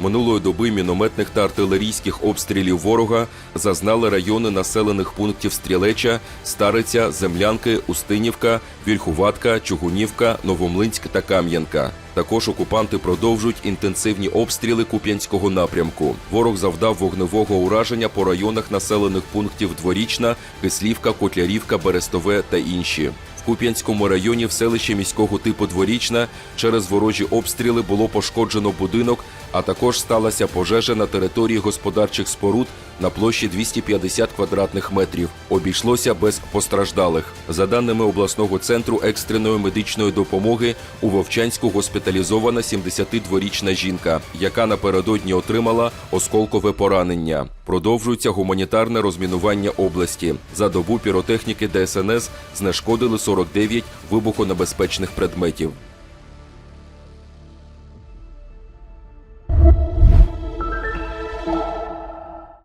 Минулої доби мінометних та артилерійських обстрілів ворога зазнали райони населених пунктів Стрілеча, Стариця, Землянки, Устинівка, Вільхуватка, Чугунівка, Новомлинськ та Кам'янка. Також окупанти продовжують інтенсивні обстріли Куп'янського напрямку. Ворог завдав вогневого ураження по районах населених пунктів Дворічна, Кислівка, Котлярівка, Берестове та інші. В Куп'янському районі в селищі міського типу Дворічна через ворожі обстріли було пошкоджено будинок, а також сталася пожежа на території господарчих споруд на площі 250 квадратних метрів. Обійшлося без постраждалих. За даними обласного центру екстреної медичної допомоги, у Вовчанську госпіталізована 72-річна жінка, яка напередодні отримала осколкове поранення. Продовжується гуманітарне розмінування області. За добу піротехніки ДСНС знешкодили 49 вибухонебезпечних предметів.